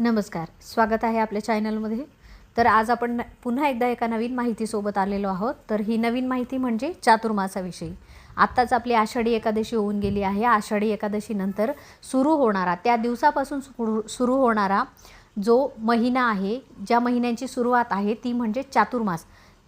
नमस्कार स्वागत आहे आपल्या चॅनलमध्ये. तर आज आपण न- पुन्हा एकदा एका नवीन माहितीसोबत आलेलो आहोत. तर ही नवीन माहिती म्हणजे चातुर्मासाविषयी आत्ताच आपली आषाढी एकादशी होऊन गेली आहे. आषाढी एकादशीनंतर सुरू होणारा त्या दिवसापासून सुरू सुरू होणारा जो महिना आहे ज्या महिन्यांची सुरुवात आहे ती म्हणजे चातुर्मास.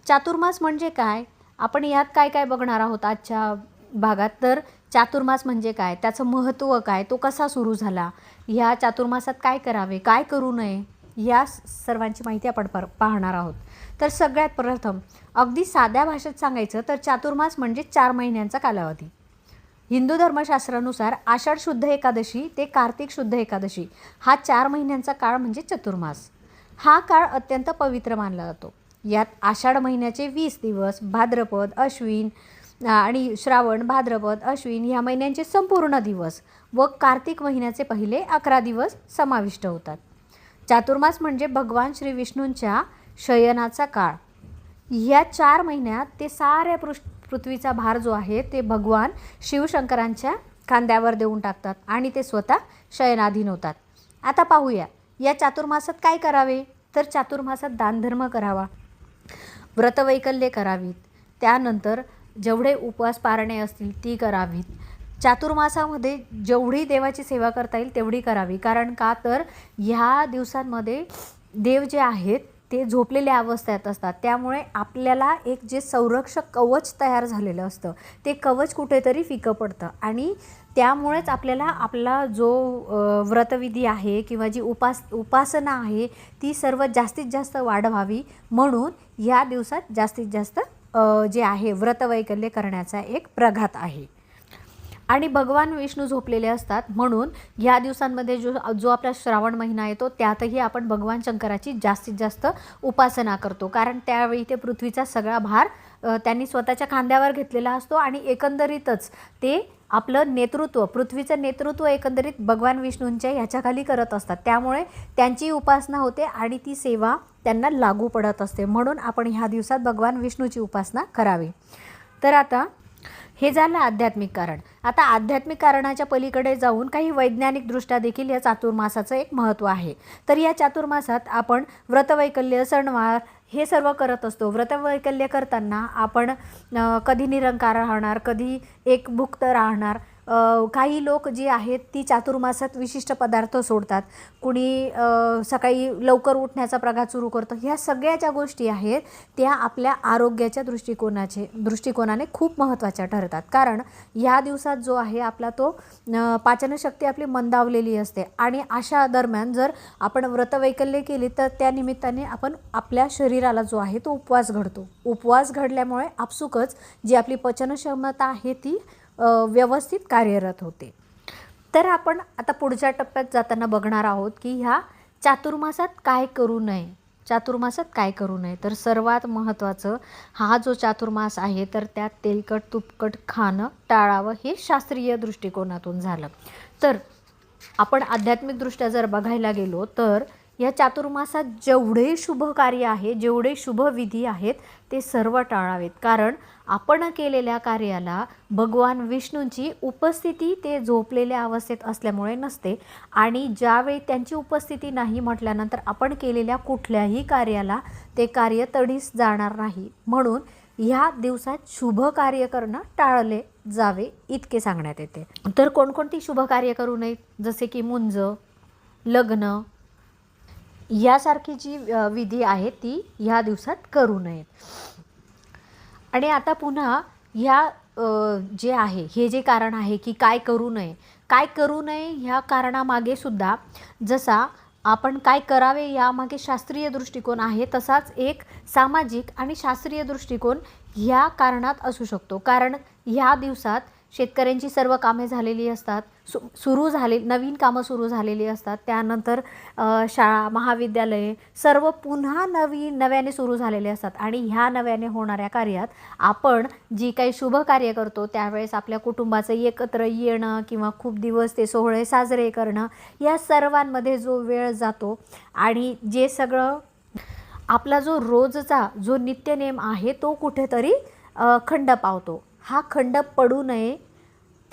चातुर्मास म्हणजे काय? आपण यात काय काय बघणार आहोत आजच्या भागात? तर चातुर्मास म्हणजे काय? त्याचं महत्त्व काय? तो कसा सुरू झाला? ह्या चातुर्मासात काय करावे? काय करू नये? या सर्वांची माहिती आपण पर पाहणार आहोत. तर सगळ्यात प्रथम अगदी साध्या भाषेत सांगायचं तर चातुर्मास म्हणजे चार महिन्यांचा कालावधी. हिंदू धर्मशास्त्रानुसार आषाढ शुद्ध एकादशी ते कार्तिक शुद्ध एकादशी हा चार महिन्यांचा काळ म्हणजे चतुर्मास. हा काळ अत्यंत पवित्र मानला जातो. यात आषाढ महिन्याचे वीस दिवस भाद्रपद अश्विन आणि श्रावण भाद्रपद अश्विन ह्या महिन्यांचे संपूर्ण दिवस व कार्तिक महिन्याचे पहिले अकरा दिवस समाविष्ट होतात. चातुर्मास म्हणजे भगवान श्री विष्णूंच्या शयनाचा काळ. ह्या चार महिन्यात ते साऱ्या पृष् पृथ्वीचा भार जो आहे ते भगवान शिवशंकरांच्या खांद्यावर देऊन टाकतात आणि ते स्वतः शयनाधीन होतात. आता पाहूया या चातुर्मासात काय करावे? तर चातुर्मासात दानधर्म करावा. व्रतवैकल्ये करावीत. त्यानंतर जेवढे उपवास पारणे असतील ती करावीत. चातुर्मासामध्ये जेवढी देवाची सेवा करता येईल तेवढी करावी. कारण का तर ह्या दिवसांमध्ये देव जे आहेत ते झोपलेल्या अवस्थेत असतात. त्यामुळे आपल्याला एक जे संरक्षक कवच तयार झालेलं असतं. ते कवच कुठेतरी फिकं पडतं. आणि त्यामुळेच आपल्याला आपला जो व्रतविधी आहे किंवा जी उपास उपासना आहे ती सर्व जास्तीत जास्त वाढवावी. म्हणून या दिवसात जास्तीत जास्त जे आहे व्रतवैकल्य करण्याचा एक प्रघात आहे. आणि भगवान विष्णू झोपलेले असतात. म्हणून ह्या दिवसांमध्ये जो जो आपला श्रावण महिना येतो त्यातही आपण भगवान शंकराची जास्तीत जास्त उपासना करतो. कारण त्यावेळी ते पृथ्वीचा सगळा भार त्यांनी स्वतःच्या खांद्यावर घेतलेला असतो आणि एकंदरीतच ते आपलं नेतृत्व पृथ्वीचं नेतृत्व एकंदरीत भगवान विष्णूंच्या ह्याच्याखाली करत असतात. त्यामुळे त्यांची उपासना होते आणि ती सेवा त्यांना लागू पडत असते. म्हणून आपण ह्या दिवसात भगवान विष्णूची उपासना करावी. तर आता हे झालं आध्यात्मिक कारण. आता आध्यात्मिक कारणाच्या पलीकडे जाऊन काही वैज्ञानिकदृष्ट्या देखील या चातुर्मासाचं एक महत्त्व आहे. तर या चातुर्मासात आपण व्रतवैकल्य सणवार हे सर्व करत असतो. व्रतवैकल्य करताना आपण कधी निरंकार राहणार कधी एक भुक्त राहणार काही लोक जे आहेत ती चातुर्मासात विशिष्ट पदार्थ सोडतात. कुणी सकाळी लवकर उठण्याचा प्रघात सुरू करतं. ह्या सगळ्या ज्या गोष्टी आहेत त्या आपल्या आरोग्याच्या दृष्टिकोनाचे दृष्टिकोनाने खूप महत्त्वाच्या ठरतात. कारण ह्या दिवसात जो आहे आपला तो पाचनशक्ती आपली मंदावलेली असते. आणि अशा दरम्यान जर आपण व्रतवैकल्य केली तर त्या निमित्ताने आपण आपल्या शरीराला जो आहे तो उपवास घडतो. उपवास घडल्यामुळे आपसुकच जी आपली पचनक्षमता आहे ती व्यवस्थित कार्यरत होते. तर आपण आता पुढच्या टप्प्यात जाताना बघणार आहोत की ह्या चातुर्मासात काय करू नये चातुर्मासात काय करू नये. तर सर्वात महत्त्वाचं हा जो चातुर्मास आहे तर त्यात तेलकट तुपकट खाणं टाळावं हे शास्त्रीय दृष्टिकोनातून झालं. तर आपण आध्यात्मिकदृष्ट्या जर बघायला गेलो तर या चातुर्मासात जेवढे शुभ कार्य आहे जेवढे शुभ विधी आहेत ते सर्व टाळावेत. कारण आपण केलेल्या कार्याला भगवान विष्णूंची उपस्थिती ते झोपलेल्या अवस्थेत असल्यामुळे नसते. आणि ज्यावेळी त्यांची उपस्थिती नाही म्हटल्यानंतर आपण केलेल्या कुठल्याही कार्याला ते कार्य तडीस जाणार नाही. म्हणून ह्या दिवसात शुभ कार्य करणं टाळले जावे इतके सांगण्यात येते. तर कोणकोणती शुभ कार्य करू नयेत जसे की मुंज लग्न यासारखी जी विधी आहे ती ह्या दिवसात करू नयेत आणि आता पुन्हा ह्या जे आहे हे जे कारण आहे की काय करू नये काय करू नये ह्या कारणामागे सुद्धा जसा आपण काय करावे यामागे शास्त्रीय दृष्टिकोन आहे तसाच एक सामाजिक आणि शास्त्रीय दृष्टिकोन ह्या कारणात असू शकतो. कारण ह्या दिवसात शेतकऱ्यांची सर्व कामे झालेली असतात. सु सुरू झाले नवीन कामं सुरू झालेली असतात. त्यानंतर शाळा महाविद्यालये सर्व पुन्हा नवीन नव्याने सुरू झालेले असतात. आणि ह्या नव्याने होणाऱ्या कार्यात आपण जी काही शुभ कार्य करतो त्यावेळेस आपल्या कुटुंबाचं एकत्र येणं किंवा खूप दिवस ते सोहळे साजरे करणं या सर्वांमध्ये जो वेळ जातो आणि जे सगळं आपला जो रोजचा जो नित्यनेम आहे तो कुठेतरी खंड पावतो. हा खंड पडू नये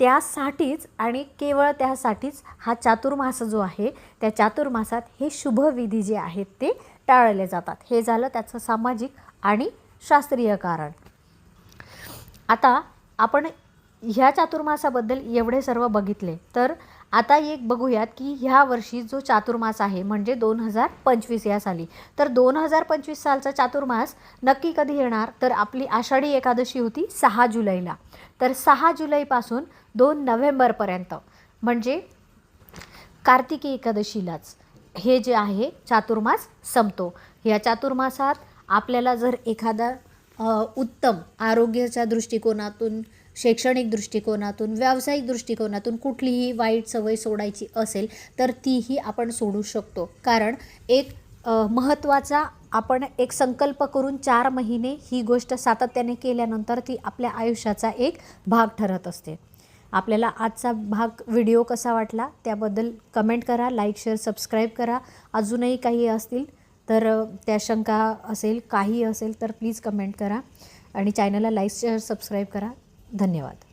त्यासाठीच आणि केवळ त्यासाठीच हा चातुर्मास जो आहे त्या चातुर्मासात हे शुभविधी जे आहेत ते टाळले जातात. हे झालं त्याचं सामाजिक आणि शास्त्रीय कारण. आता आपण ह्या चातुर्मासाबद्दल एवढे सर्व बघितले तर आता एक बघूयात की ह्या वर्षी जो चातुर्मास आहे म्हणजे दोन हजार पंचवीस या साली तर दोन हजार पंचवीस सालचा चातुर्मास नक्की कधी येणार? तर आपली आषाढी एकादशी होती सहा जुलैला. तर सहा जुलैपासून दोन नोव्हेंबरपर्यंत म्हणजे कार्तिकी एकादशीलाच हे जे आहे चातुर्मास संपतो. या चातुर्मासात आपल्याला जर एखादा उत्तम आरोग्याच्या दृष्टिकोनातून शैक्षणिक दृष्टिकोनातून व्यावसायिक दृष्टिकोनातून कुठलीही वाईट सवय सोडायची असेल तर तीही आपण सोडू शकतो. कारण एक महत्त्वाचा आपण एक संकल्प करून चार महिने ही गोष्ट सातत्याने केल्यानंतर ती आपल्या आयुष्याचा एक भाग ठरत असते. आपल्याला आजचा भाग व्हिडिओ कसा वाटला त्याबद्दल कमेंट करा लाईक शेअर सबस्क्राईब करा. अजूनही काही असतील तर त्या शंका असेल काही असेल तर प्लीज कमेंट करा आणि चॅनलला लाईक शेअर सबस्क्राईब करा. धन्यवाद.